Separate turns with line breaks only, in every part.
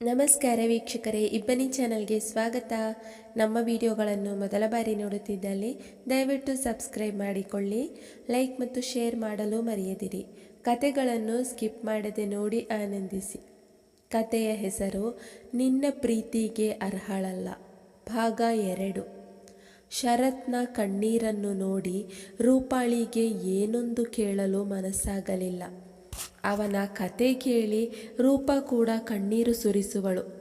ನಮಸ್ಕಾರ ವೀಕ್ಷಕರೇ, ಇಬ್ಬನಿ ಚಾನಲ್ಗೆ ಸ್ವಾಗತ. ನಮ್ಮ ವಿಡಿಯೋಗಳನ್ನು ಮೊದಲ ಬಾರಿ ನೋಡುತ್ತಿದ್ದಲ್ಲಿ ದಯವಿಟ್ಟು ಸಬ್ಸ್ಕ್ರೈಬ್ ಮಾಡಿಕೊಳ್ಳಿ, ಲೈಕ್ ಮತ್ತು ಶೇರ್ ಮಾಡಲು ಮರೆಯದಿರಿ. ಕತೆಗಳನ್ನು ಸ್ಕಿಪ್ ಮಾಡದೆ ನೋಡಿ ಆನಂದಿಸಿ. ಕತೆಯ ಹೆಸರು, ನಿನ್ನ ಪ್ರೀತಿಗೆ ಅರ್ಹಳಲ್ಲ. ಭಾಗ ಎರಡು. ಶರತ್ನ ಕಣ್ಣೀರನ್ನು ನೋಡಿ ರೂಪಾಳಿಗೆ ಏನೊಂದು ಕೇಳಲು ಮನಸ್ಸಾಗಲಿಲ್ಲ. ಅವನ ಕತೆ ಕೇಳಿ ರೂಪ ಕೂಡ ಕಣ್ಣೀರು ಸುರಿಸುವಳು.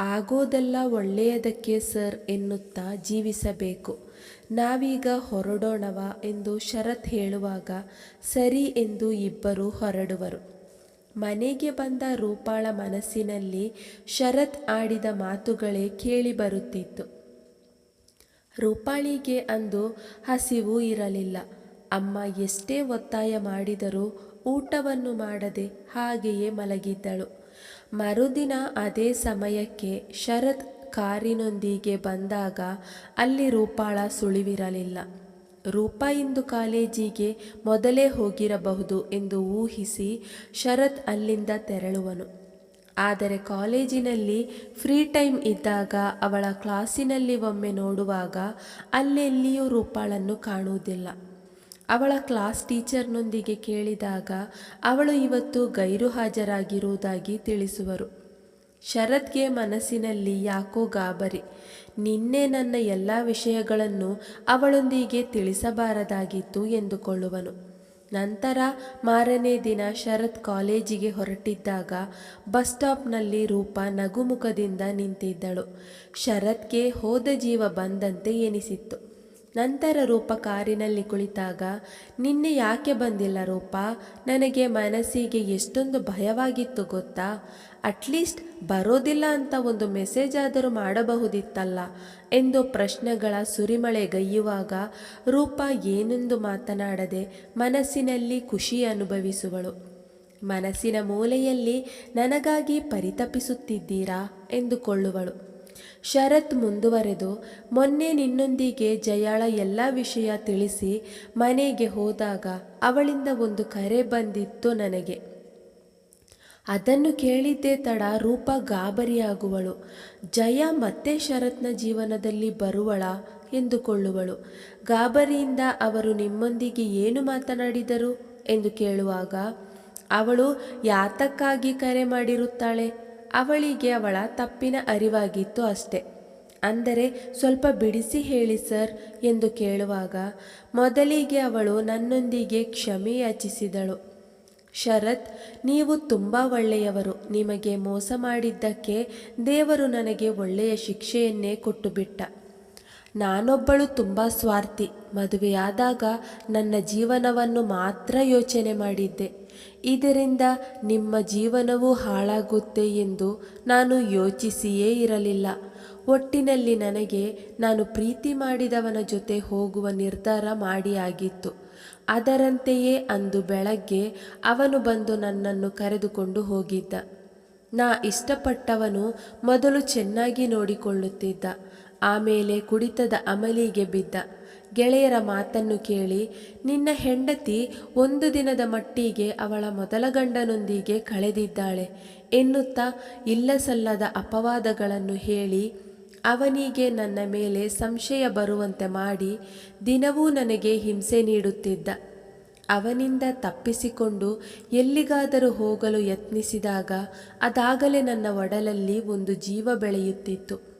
ಆಗೋದೆಲ್ಲ ಒಳ್ಳೆಯದಕ್ಕೆ ಸರ್ ಎನ್ನುತ್ತಾ ಜೀವಿಸಬೇಕು. ನಾವೀಗ ಹೊರಡೋಣವ ಎಂದು ಶರತ್ ಹೇಳುವಾಗ ಸರಿ ಎಂದು ಇಬ್ಬರು ಹೊರಡುವರು. ಮನೆಗೆ ಬಂದ ರೂಪಾಳ ಮನಸ್ಸಿನಲ್ಲಿ ಶರತ್ ಆಡಿದ ಮಾತುಗಳೇ ಕೇಳಿ ಬರುತ್ತಿತ್ತು. ರೂಪಾಳಿಗೆ ಅಂದು ಹಸಿವು ಇರಲಿಲ್ಲ. ಅಮ್ಮ ಎಷ್ಟೇ ಒತ್ತಾಯ ಮಾಡಿದರೂ ಊಟವನ್ನು ಮಾಡದೆ ಹಾಗೆಯೇ ಮಲಗಿದ್ದಳು. ಮರುದಿನ ಅದೇ ಸಮಯಕ್ಕೆ ಶರತ್ ಕಾರಿನೊಂದಿಗೆ ಬಂದಾಗ ಅಲ್ಲಿ ರೂಪಾಳ ಸುಳಿವಿರಲಿಲ್ಲ. ರೂಪ ಇಂದು ಕಾಲೇಜಿಗೆ ಮೊದಲೇ ಹೋಗಿರಬಹುದು ಎಂದು ಊಹಿಸಿ ಶರತ್ ಅಲ್ಲಿಂದ ತೆರಳುವನು. ಆದರೆ ಕಾಲೇಜಿನಲ್ಲಿ ಫ್ರೀ ಟೈಮ್ ಇದ್ದಾಗ ಅವಳ ಕ್ಲಾಸಿನಲ್ಲಿ ಒಮ್ಮೆ ನೋಡುವಾಗ ಅಲ್ಲೆಲ್ಲಿಯೂ ರೂಪಾಳನ್ನು ಕಾಣುವುದಿಲ್ಲ. ಅವಳ ಕ್ಲಾಸ್ ಟೀಚರ್ನೊಂದಿಗೆ ಕೇಳಿದಾಗ ಅವಳು ಇವತ್ತು ಗೈರು ಹಾಜರಾಗಿರುವುದಾಗಿ ತಿಳಿಸುವರು. ಶರತ್ಗೆ ಮನಸ್ಸಿನಲ್ಲಿ ಯಾಕೋ ಗಾಬರಿ. ನಿನ್ನೆ ನನ್ನ ಎಲ್ಲ ವಿಷಯಗಳನ್ನು ಅವಳೊಂದಿಗೆ ತಿಳಿಸಬಾರದಾಗಿತ್ತು ಎಂದುಕೊಳ್ಳುವನು. ನಂತರ ಮಾರನೇ ದಿನ ಶರತ್ ಕಾಲೇಜಿಗೆ ಹೊರಟಿದ್ದಾಗ ಬಸ್ ಸ್ಟಾಪ್ನಲ್ಲಿ ರೂಪ ನಗುಮುಖದಿಂದ ನಿಂತಿದ್ದಳು. ಶರತ್ಗೆ ಹೋದ ಜೀವ ಬಂದಂತೆ ಎನಿಸಿತ್ತು. ನಂತರ ರೂಪ ಕಾರಿನಲ್ಲಿ ಕುಳಿತಾಗ, ನಿನ್ನೆ ಯಾಕೆ ಬಂದಿಲ್ಲ ರೂಪ? ನನಗೆ ಮನಸ್ಸಿಗೆ ಎಷ್ಟೊಂದು ಭಯವಾಗಿತ್ತು ಗೊತ್ತಾ? ಅಟ್ಲೀಸ್ಟ್ ಬರೋದಿಲ್ಲ ಅಂತ ಒಂದು ಮೆಸೇಜ್ ಆದರೂ ಮಾಡಬಹುದಿತ್ತಲ್ಲ? ಎಂದು ಪ್ರಶ್ನೆಗಳ ಸುರಿಮಳೆ ಗೈಯುವಾಗ ರೂಪ ಏನೆಂದು ಮಾತನಾಡದೆ ಮನಸ್ಸಿನಲ್ಲಿ ಖುಷಿ ಅನುಭವಿಸುವಳು. ಮನಸ್ಸಿನ ಮೂಲೆಯಲ್ಲಿ ನನಗಾಗಿ ಪರಿತಪಿಸುತ್ತಿದ್ದೀರಾ? ಎಂದುಕೊಳ್ಳುವಳು. ಶರತ್ ಮುಂದುವರೆದು ಮೊನ್ನೆ ನಿನ್ನೊಂದಿಗೆ ಜಯಾಳ ಎಲ್ಲ ವಿಷಯ ತಿಳಿಸಿ ಮನೆಗೆ ಹೋದಾಗ ಅವಳಿಂದ ಒಂದು ಕರೆ ಬಂದಿತ್ತು ನನಗೆ. ಅದನ್ನು ಕೇಳಿದ್ದೇ ತಡ ರೂಪ ಗಾಬರಿಯಾಗುವಳು. ಜಯ ಮತ್ತೆ ಶರತ್ನ ಜೀವನದಲ್ಲಿ ಬರುವಳ ಎಂದುಕೊಳ್ಳುವಳು. ಗಾಬರಿಯಿಂದ ಅವರು ನಿಮ್ಮೊಂದಿಗೆ ಏನು ಮಾತನಾಡಿದರು ಎಂದು ಕೇಳುವಾಗ ಅವಳು ಯಾತಕ್ಕಾಗಿ ಕರೆ ಮಾಡಿರುತ್ತಾಳೆ? ಅವಳಿಗೆ ಅವಳ ತಪ್ಪಿನ ಅರಿವಾಗಿತ್ತು ಅಷ್ಟೆ. ಅಂದರೆ, ಸ್ವಲ್ಪ ಬಿಡಿಸಿ ಹೇಳಿ ಸರ್ ಎಂದು ಕೇಳುವಾಗ ಮೊದಲಿಗೆ ಅವಳು ನನ್ನೊಂದಿಗೆ ಕ್ಷಮೆ ಯಾಚಿಸಿದಳು. ಶರತ್, ನೀವು ತುಂಬ ಒಳ್ಳೆಯವರು. ನಿಮಗೆ ಮೋಸ ಮಾಡಿದ್ದಕ್ಕೆ ದೇವರು ನನಗೆ ಒಳ್ಳೆಯ ಶಿಕ್ಷೆಯನ್ನೇ ಕೊಟ್ಟುಬಿಟ್ಟ. ನಾನೊಬ್ಬಳು ತುಂಬ ಸ್ವಾರ್ಥಿ. ಮದುವೆಯಾದಾಗ ನನ್ನ ಜೀವನವನ್ನು ಮಾತ್ರ ಯೋಚನೆ ಮಾಡಿದ್ದೆ. ಇದರಿಂದ ನಿಮ್ಮ ಜೀವನವೂ ಹಾಳಾಗುತ್ತೆ ಎಂದು ನಾನು ಯೋಚಿಸಿಯೇ ಇರಲಿಲ್ಲ. ಒಟ್ಟಿನಲ್ಲಿ ನನಗೆ ನಾನು ಪ್ರೀತಿ ಮಾಡಿದವನ ಜೊತೆ ಹೋಗುವ ನಿರ್ಧಾರ ಮಾಡಿಯಾಗಿತ್ತು. ಅದರಂತೆಯೇ ಅಂದು ಬೆಳಗ್ಗೆ ಅವನು ಬಂದು ನನ್ನನ್ನು ಕರೆದುಕೊಂಡು ಹೋಗಿದ್ದ. ನಾ ಇಷ್ಟಪಟ್ಟವನು ಮೊದಲು ಚೆನ್ನಾಗಿ ನೋಡಿಕೊಳ್ಳುತ್ತಿದ್ದ. ಆಮೇಲೆ ಕುಡಿತದ ಅಮಲಿಗೆ ಬಿದ್ದ. ಗೆಳೆಯರ ಮಾತನ್ನು ಕೇಳಿ, ನಿನ್ನ ಹೆಂಡತಿ ಒಂದು ದಿನದ ಮಟ್ಟಿಗೆ ಅವಳ ಮೊದಲ ಗಂಡನೊಂದಿಗೆ ಕಳೆದಿದ್ದಾಳೆ ಎನ್ನುತ್ತಾ ಇಲ್ಲಸಲ್ಲದ ಅಪವಾದಗಳನ್ನು ಹೇಳಿ, ಅವನಿಗೆ ನನ್ನ ಮೇಲೆ ಸಂಶಯ ಬರುವಂತೆ ಮಾಡಿ ದಿನವೂ ನನಗೆ ಹಿಂಸೆ ನೀಡುತ್ತಿದ್ದ. ಅವನಿಂದ ತಪ್ಪಿಸಿಕೊಂಡು ಎಲ್ಲಿಗಾದರೂ ಹೋಗಲು ಯತ್ನಿಸಿದಾಗ ಅದಾಗಲೇ ನನ್ನ ಒಡಲಲ್ಲಿ ಒಂದು ಜೀವ ಬೆಳೆಯುತ್ತಿತ್ತು.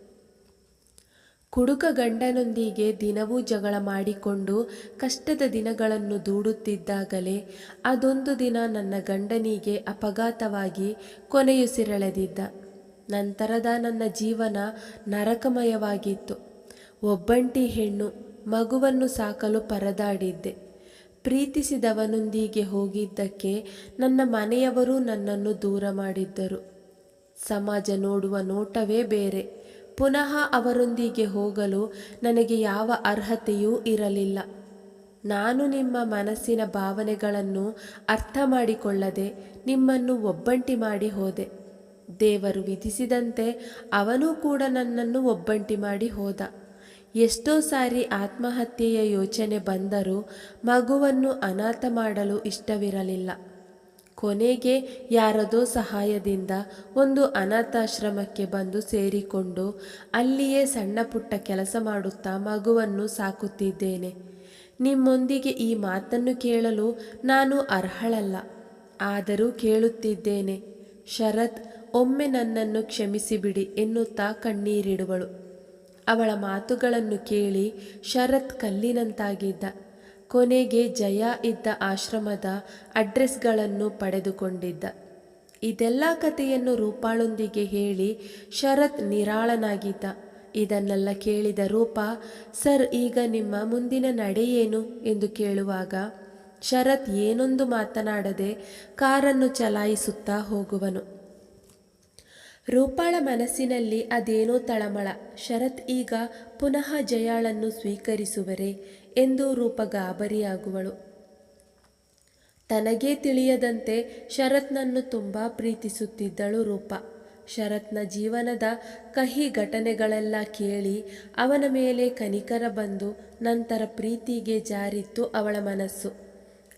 ಕುಡುಕ ಗಂಡನೊಂದಿಗೆ ದಿನವೂ ಜಗಳ ಮಾಡಿಕೊಂಡು ಕಷ್ಟದ ದಿನಗಳನ್ನು ದೂಡುತ್ತಿದ್ದಾಗಲೇ ಅದೊಂದು ದಿನ ನನ್ನ ಗಂಡನಿಗೆ ಅಪಘಾತವಾಗಿ ಕೊನೆಯುಸಿರೆಳೆದಿದ್ದ ನಂತರದ ನನ್ನ ಜೀವನ ನರಕಮಯವಾಗಿತ್ತು. ಒಬ್ಬಂಟಿ ಹೆಣ್ಣು ಮಗುವನ್ನು ಸಾಕಲು ಪರದಾಡಿದ್ದೆ. ಪ್ರೀತಿಸಿದವನೊಂದಿಗೆ ಹೋಗಿದ್ದಕ್ಕೆ ನನ್ನ ಮನೆಯವರು ನನ್ನನ್ನು ದೂರ ಮಾಡಿದ್ದರು. ಸಮಾಜ ನೋಡುವ ನೋಟವೇ ಬೇರೆ. ಪುನಃ ಅವರೊಂದಿಗೆ ಹೋಗಲು ನನಗೆ ಯಾವ ಅರ್ಹತೆಯೂ ಇರಲಿಲ್ಲ. ನಾನು ನಿಮ್ಮ ಮನಸ್ಸಿನ ಭಾವನೆಗಳನ್ನು ಅರ್ಥ ಮಾಡಿಕೊಳ್ಳದೆ ನಿಮ್ಮನ್ನು ಒಬ್ಬಂಟಿ ಮಾಡಿ ಹೋದೆ. ದೇವರು ವಿಧಿಸಿದಂತೆ ಅವನೂ ಕೂಡ ನನ್ನನ್ನು ಒಬ್ಬಂಟಿ ಮಾಡಿ ಹೋದ. ಎಷ್ಟೋ ಸಾರಿ ಆತ್ಮಹತ್ಯೆಯ ಯೋಚನೆ ಬಂದರೂ ಮಗುವನ್ನು ಅನಾಥ ಮಾಡಲು ಇಷ್ಟವಿರಲಿಲ್ಲ. ಕೊನೆಗೆ ಯಾರದೋ ಸಹಾಯದಿಂದ ಒಂದು ಅನಾಥಾಶ್ರಮಕ್ಕೆ ಬಂದು ಸೇರಿಕೊಂಡು ಅಲ್ಲಿಯೇ ಸಣ್ಣ ಪುಟ್ಟ ಕೆಲಸ ಮಾಡುತ್ತಾ ಮಗುವನ್ನು ಸಾಕುತ್ತಿದ್ದೇನೆ. ನಿಮ್ಮೊಂದಿಗೆ ಈ ಮಾತನ್ನು ಕೇಳಲು ನಾನು ಅರ್ಹಳಲ್ಲ. ಆದರೂ ಕೇಳುತ್ತಿದ್ದೇನೆ, ಶರತ್, ಒಮ್ಮೆ ನನ್ನನ್ನು ಕ್ಷಮಿಸಿಬಿಡಿ ಎನ್ನುತ್ತಾ ಕಣ್ಣೀರಿಡುವಳು. ಅವಳ ಮಾತುಗಳನ್ನು ಕೇಳಿ ಶರತ್ ಕಲ್ಲಿನಂತಾಗಿದ್ದ. ಕೊನೆಗೆ ಜಯ ಇದ್ದ ಆಶ್ರಮದ ಅಡ್ರೆಸ್ಗಳನ್ನು ಪಡೆದುಕೊಂಡಿದ್ದ. ಇದೆಲ್ಲ ಕಥೆಯನ್ನು ರೂಪಾಳೊಂದಿಗೆ ಹೇಳಿ ಶರತ್ ನಿರಾಳನಾಗಿದ್ದ. ಇದನ್ನೆಲ್ಲ ಕೇಳಿದ ರೂಪ, ಸರ್, ಈಗ ನಿಮ್ಮ ಮುಂದಿನ ನಡೆ ಏನು? ಎಂದು ಕೇಳುವಾಗ, ಶರತ್ ಏನೊಂದು ಮಾತನಾಡದೆ ಕಾರನ್ನು ಚಲಾಯಿಸುತ್ತಾ ಹೋಗುವನು. ರೂಪಾಳ ಮನಸ್ಸಿನಲ್ಲಿ ಅದೇನೋ ತಳಮಳ. ಶರತ್ ಈಗ ಪುನಃ ಜಯಾಳನ್ನು ಸ್ವೀಕರಿಸುವರೆ ಎಂದು ರೂಪ ಗಾಬರಿಯಾಗುವಳು ತನಗೇ ತಿಳಿಯದಂತೆ ಶರತ್ನನ್ನು ತುಂಬ ಪ್ರೀತಿಸುತ್ತಿದ್ದಳು ರೂಪ. ಶರತ್ನ ಜೀವನದ ಕಹಿ ಘಟನೆಗಳೆಲ್ಲ ಕೇಳಿ ಅವನ ಮೇಲೆ ಕನಿಕರ ಬಂದು ನಂತರ ಪ್ರೀತಿಗೆ ಜಾರಿತ್ತು ಅವಳ ಮನಸ್ಸು.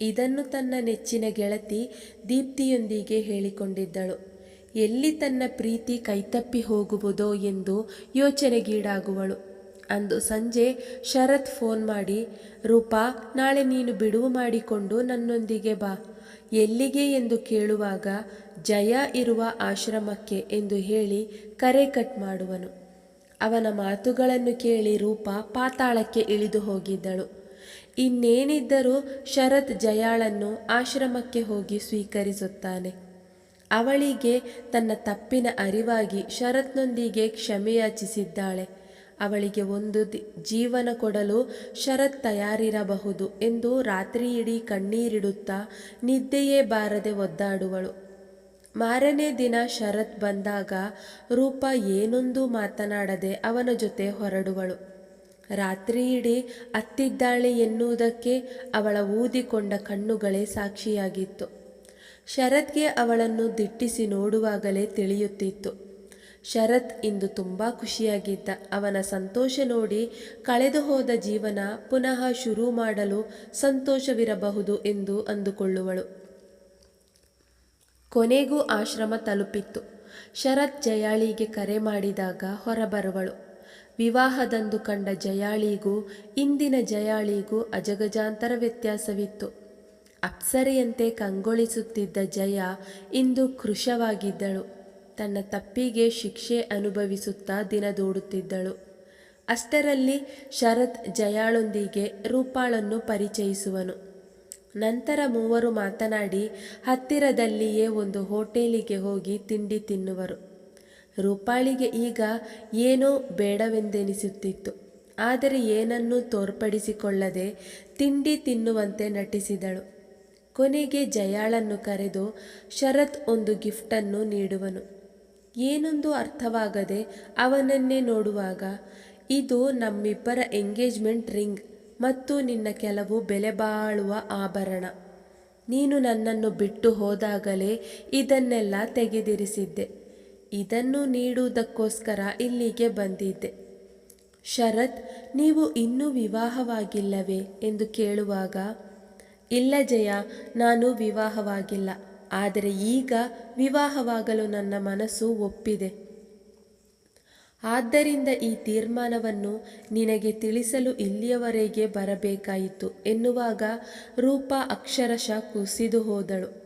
ಇದನ್ನು ತನ್ನ ನೆಚ್ಚಿನ ಗೆಳತಿ ದೀಪ್ತಿಯೊಂದಿಗೆ ಹೇಳಿಕೊಂಡಿದ್ದಳು. ಎಲ್ಲಿ ತನ್ನ ಪ್ರೀತಿ ಕೈತಪ್ಪಿ ಹೋಗುವುದೋ ಎಂದು ಯೋಚನೆಗೀಡಾಗುವಳು. ಅಂದು ಸಂಜೆ ಶರತ್ ಫೋನ್ ಮಾಡಿ, ರೂಪಾ, ನಾಳೆ ನೀನು ಬಿಡುವು ಮಾಡಿಕೊಂಡು ನನ್ನೊಂದಿಗೆ ಬಾ. ಎಲ್ಲಿಗೆ ಎಂದು ಕೇಳುವಾಗ ಜಯ ಇರುವ ಆಶ್ರಮಕ್ಕೆ ಎಂದು ಹೇಳಿ ಕರೆ ಕಟ್ ಮಾಡುವನು. ಅವನ ಮಾತುಗಳನ್ನು ಕೇಳಿ ರೂಪ ಪಾತಾಳಕ್ಕೆ ಇಳಿದು ಹೋಗಿದ್ದಳು. ಇನ್ನೇನಿದ್ದರೂ ಶರತ್ ಜಯಾಳನ್ನು ಆಶ್ರಮಕ್ಕೆ ಹೋಗಿ ಸ್ವೀಕರಿಸುತ್ತಾನೆ. ಅವಳಿಗೆ ತನ್ನ ತಪ್ಪಿನ ಅರಿವಾಗಿ ಶರತ್ನೊಂದಿಗೆ ಕ್ಷಮೆಯಾಚಿಸಿದ್ದಾಳೆ ಅವಳಿಗೆ ಒಂದು ಜೀವನ ಕೊಡಲು ಶರತ್ ತಯಾರಿರಬಹುದು ಎಂದು ರಾತ್ರಿಯಿಡೀ ಕಣ್ಣೀರಿಡುತ್ತಾ ನಿದ್ದೆಯೇ ಬಾರದೆ ಒದ್ದಾಡುವಳು. ಮಾರನೇ ದಿನ ಶರತ್ ಬಂದಾಗ ರೂಪ ಏನೊಂದು ಮಾತನಾಡದೆ ಅವನ ಜೊತೆ ಹೊರಡುವಳು. ರಾತ್ರಿಯಿಡೀ ಅತ್ತಿದ್ದಾಳೆ ಎನ್ನುವುದಕ್ಕೆ ಅವಳ ಊದಿಕೊಂಡ ಕಣ್ಣುಗಳೇ ಸಾಕ್ಷಿಯಾಗಿತ್ತು. ಶರತ್ಗೆ ಅವಳನ್ನು ದಿಟ್ಟಿಸಿ ನೋಡುವಾಗಲೇ ತಿಳಿಯುತ್ತಿತ್ತು. ಶರತ್ ಇಂದು ತುಂಬ ಖುಷಿಯಾಗಿದ್ದ. ಅವನ ಸಂತೋಷ ನೋಡಿ ಕಳೆದು ಹೋದ ಜೀವನ ಪುನಃ ಶುರು ಮಾಡಲು ಸಂತೋಷವಿರಬಹುದು ಎಂದು ಅಂದುಕೊಳ್ಳುವಳು. ಕೊನೆಗೂ ಆಶ್ರಮ ತಲುಪಿತ್ತು. ಶರತ್ ಜಯಾಳಿಗೆ ಕರೆ ಮಾಡಿದಾಗ ಹೊರಬರುವಳು. ವಿವಾಹದಂದು ಕಂಡ ಜಯಾಳಿಗೂ, ಇಂದಿನ ಜಯಾಳಿಗೂ ಅಜಗಜಾಂತರ ವ್ಯತ್ಯಾಸವಿತ್ತು. ಅಪ್ಸರೆಯಂತೆ ಕಂಗೊಳಿಸುತ್ತಿದ್ದ ಜಯ ಇಂದು ಕೃಶವಾಗಿದ್ದಳು. ತನ್ನ ತಪ್ಪಿಗೆ ಶಿಕ್ಷೆ ಅನುಭವಿಸುತ್ತಾ ದಿನ ದೂಡುತ್ತಿದ್ದಳು. ಅಷ್ಟರಲ್ಲಿ ಶರತ್ ಜಯಾಳೊಂದಿಗೆ ರೂಪಾಳನ್ನು ಪರಿಚಯಿಸುವನು. ನಂತರ ಮೂವರು ಮಾತನಾಡಿ ಹತ್ತಿರದಲ್ಲಿಯೇ ಒಂದು ಹೋಟೆಲಿಗೆ ಹೋಗಿ ತಿಂಡಿ ತಿನ್ನುವರು. ರೂಪಾಳಿಗೆ ಈಗ ಏನೋ ಬೇಡವೆಂದೆನಿಸುತ್ತಿತ್ತು. ಆದರೆ ಏನನ್ನೂ ತೋರ್ಪಡಿಸಿಕೊಳ್ಳದೆ ತಿಂಡಿ ತಿನ್ನುವಂತೆ ನಟಿಸಿದಳು. ಕೊನೆಗೆ ಜಯಾಳನ್ನು ಕರೆದು ಶರತ್ ಒಂದು ಗಿಫ್ಟನ್ನು ನೀಡುವನು. ಏನೊಂದು ಅರ್ಥವಾಗದೆ ಅವನನ್ನೇ ನೋಡುವಾಗ, ಇದು ನಮ್ಮಿಬ್ಬರ ಎಂಗೇಜ್ಮೆಂಟ್ ರಿಂಗ್ ಮತ್ತು ನಿನ್ನ ಕೆಲವು ಬೆಲೆಬಾಳುವ ಆಭರಣ. ನೀನು ನನ್ನನ್ನು ಬಿಟ್ಟು ಹೋದಾಗಲೇ ಇದನ್ನೆಲ್ಲ ತೆಗೆದಿರಿಸಿದ್ದೆ. ಇದನ್ನು ನೀಡುವುದಕ್ಕೋಸ್ಕರ ಇಲ್ಲಿಗೆ ಬಂದಿದ್ದೆ. ಶರತ್, ನೀವು ಇನ್ನೂ ವಿವಾಹವಾಗಿಲ್ಲವೇ? ಎಂದು ಕೇಳುವಾಗ, ಇಲ್ಲ ಜಯ, ನಾನು ವಿವಾಹವಾಗಿಲ್ಲ. ಆದರೆ ಈಗ ವಿವಾಹವಾಗಲು ನನ್ನ ಮನಸ್ಸು ಒಪ್ಪಿದೆ. ಆದ್ದರಿಂದ ಈ ತೀರ್ಮಾನವನ್ನು ನಿನಗೆ ತಿಳಿಸಲು ಇಲ್ಲಿಯವರೆಗೆ ಬರಬೇಕಾಯಿತು ಎನ್ನುವಾಗ ರೂಪ ಅಕ್ಷರಶಃ ಕುಸಿದು ಹೋದಳು.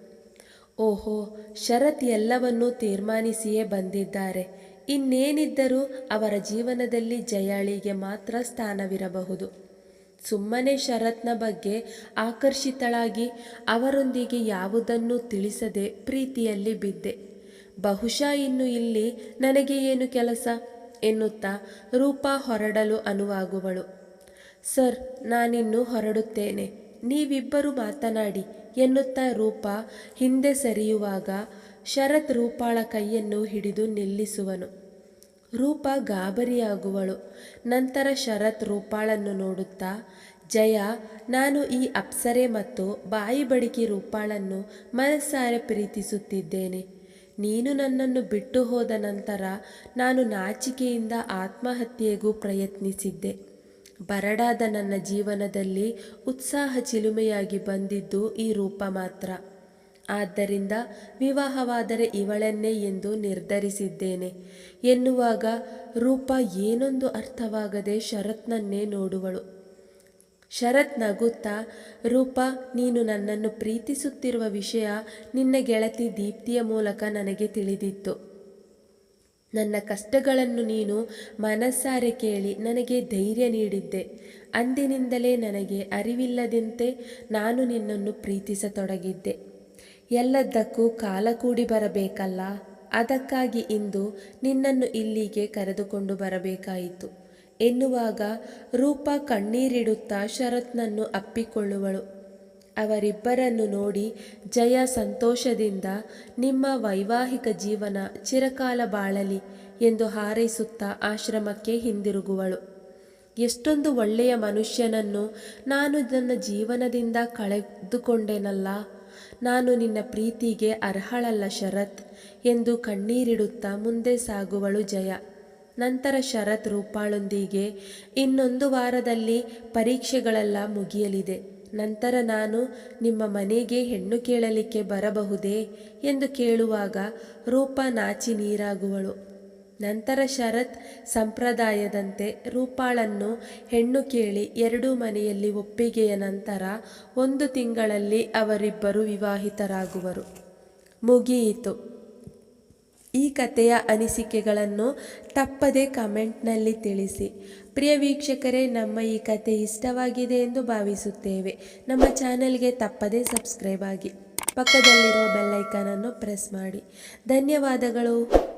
ಓಹೋ ಶರತ್ ಎಲ್ಲವನ್ನೂ ತೀರ್ಮಾನಿಸಿಯೇ ಬಂದಿದ್ದಾರೆ. ಇನ್ನೇನಿದ್ದರೂ ಅವರ ಜೀವನದಲ್ಲಿ ಜಯಾಳಿಗೆ ಮಾತ್ರ ಸ್ಥಾನವಿರಬಹುದು. ಸುಮ್ಮನೆ ಶರತ್ನ ಬಗ್ಗೆ ಆಕರ್ಷಿತಳಾಗಿ ಅವರೊಂದಿಗೆ ಯಾವುದನ್ನೂ ತಿಳಿಸದೆ ಪ್ರೀತಿಯಲ್ಲಿ ಬಿದ್ದೆ. ಬಹುಶಃ ಇನ್ನು ಇಲ್ಲಿ ನನಗೆ ಏನು ಕೆಲಸ? ಎನ್ನುತ್ತಾ ರೂಪ ಹೊರಡಲು ಅನುವಾಗುವಳು. ಸರ್, ನಾನಿನ್ನು ಹೊರಡುತ್ತೇನೆ. ನೀವಿಬ್ಬರು ಮಾತನಾಡಿ, ಎನ್ನುತ್ತಾ ರೂಪ ಹಿಂದೆ ಸರಿಯುವಾಗ ಶರತ್ ರೂಪಾಳ ಕೈಯನ್ನು ಹಿಡಿದು ನಿಲ್ಲಿಸುವನು. ರೂಪ ಗಾಬರಿಯಾಗುವಳು. ನಂತರ ಶರತ್ ರೂಪಾಳನ್ನು ನೋಡುತ್ತಾ, ಜಯ, ನಾನು ಈ ಅಪ್ಸರೆ ಮತ್ತು ಬಾಯಿ ಬಡಿಕಿ ರೂಪಾಳನ್ನು ಮನಸ್ಸಾರೆ ಪ್ರೀತಿಸುತ್ತಿದ್ದೇನೆ. ನೀನು ನನ್ನನ್ನು ಬಿಟ್ಟು ಹೋದ ನಂತರ ನಾನು ನಾಚಿಕೆಯಿಂದ ಆತ್ಮಹತ್ಯೆಗೂ ಪ್ರಯತ್ನಿಸಿದ್ದೆ. ಬರಡಾದ ನನ್ನ ಜೀವನದಲ್ಲಿ ಉತ್ಸಾಹ ಚಿಲುಮೆಯಾಗಿ ಬಂದಿದ್ದು ಈ ರೂಪ ಮಾತ್ರ. ಆದ್ದರಿಂದ ವಿವಾಹವಾದರೆ ಇವಳನ್ನೇ ಎಂದು ನಿರ್ಧರಿಸಿದ್ದೇನೆ. ಎನ್ನುವಾಗ ರೂಪ ಏನೊಂದು ಅರ್ಥವಾಗದೆ ಶರತ್ನನ್ನೇ ನೋಡುವಳು. ಶರತ್ ನಗುತ್ತಾ, ರೂಪ, ನೀನು ನನ್ನನ್ನು ಪ್ರೀತಿಸುತ್ತಿರುವ ವಿಷಯ ನಿನ್ನ ಗೆಳತಿ ದೀಪ್ತಿಯ ಮೂಲಕ ನನಗೆ ತಿಳಿದಿತ್ತು. ನನ್ನ ಕಷ್ಟಗಳನ್ನು ನೀನು ಮನಸ್ಸಾರೆ ಕೇಳಿ ನನಗೆ ಧೈರ್ಯ ನೀಡಿದ್ದೆ. ಅಂದಿನಿಂದಲೇ ನನಗೆ ಅರಿವಿಲ್ಲದಂತೆ ನಾನು ನಿನ್ನನ್ನು ಪ್ರೀತಿಸತೊಡಗಿದ್ದೆ. ಎಲ್ಲದಕ್ಕೂ ಕಾಲ ಕೂಡಿ ಬರಬೇಕಲ್ಲ? ಅದಕ್ಕಾಗಿ ಇಂದು ನಿನ್ನನ್ನು ಇಲ್ಲಿಗೆ ಕರೆದುಕೊಂಡು ಬರಬೇಕಾಯಿತು. ಎನ್ನುವಾಗ ರೂಪ ಕಣ್ಣೀರಿಡುತ್ತಾ ಶರತ್ನನ್ನು ಅಪ್ಪಿಕೊಳ್ಳುವಳು. ಅವರಿಬ್ಬರನ್ನು ನೋಡಿ ಜಯ ಸಂತೋಷದಿಂದ, ನಿಮ್ಮ ವೈವಾಹಿಕ ಜೀವನ ಚಿರಕಾಲ ಬಾಳಲಿ ಎಂದು ಹಾರೈಸುತ್ತಾ ಆಶ್ರಮಕ್ಕೆ ಹಿಂದಿರುಗುವಳು. ಎಷ್ಟೊಂದು ಒಳ್ಳೆಯ ಮನುಷ್ಯನನ್ನು ನಾನು ನನ್ನ ಜೀವನದಿಂದ ಕಳೆದುಕೊಂಡೆನಲ್ಲ? ನಾನು ನಿನ್ನ ಪ್ರೀತಿಗೆ ಅರ್ಹಳಲ್ಲ ಶರತ್ ಎಂದು ಕಣ್ಣೀರಿಡುತ್ತಾ ಮುಂದೆ ಸಾಗುವಳು ಜಯ. ನಂತರ ಶರತ್ ರೂಪಾಳೊಂದಿಗೆ ಇನ್ನೊಂದು ವಾರದಲ್ಲಿ ಪರೀಕ್ಷೆಗಳೆಲ್ಲ ಮುಗಿಯಲಿದೆ. ನಂತರ ನಾನು ನಿಮ್ಮ ಮನೆಗೆ ಹೆಣ್ಣು ಕೇಳಲಿಕ್ಕೆ ಬರಬಹುದೇ ಎಂದು ಕೇಳುವಾಗ ರೂಪ ನಾಚಿ ನೀರಾಗುವಳು. ನಂತರ ಶರತ್ ಸಂಪ್ರದಾಯದಂತೆ ರೂಪಾಳನ್ನು ಹೆಣ್ಣು ಕೇಳಿ ಎರಡೂ ಮನೆಯಲ್ಲಿ ಒಪ್ಪಿಗೆಯ ನಂತರ ಒಂದು ತಿಂಗಳಲ್ಲಿ ಅವರಿಬ್ಬರು ವಿವಾಹಿತರಾಗುವರು. ಮುಗಿಯಿತು. ಈ ಕಥೆಯ ಅನಿಸಿಕೆಗಳನ್ನು ತಪ್ಪದೆ ಕಮೆಂಟ್ನಲ್ಲಿ ತಿಳಿಸಿ. ಪ್ರಿಯ ವೀಕ್ಷಕರೇ, ನಮ್ಮ ಈ ಕತೆ ಇಷ್ಟವಾಗಿದೆ ಎಂದು ಭಾವಿಸುತ್ತೇವೆ. ನಮ್ಮ ಚಾನೆಲ್ಗೆ ತಪ್ಪದೇ ಸಬ್ಸ್ಕ್ರೈಬ್ ಆಗಿ. ಪಕ್ಕದಲ್ಲಿರುವ ಬೆಲ್ಲೈಕನನ್ನು ಪ್ರೆಸ್ ಮಾಡಿ. ಧನ್ಯವಾದಗಳು.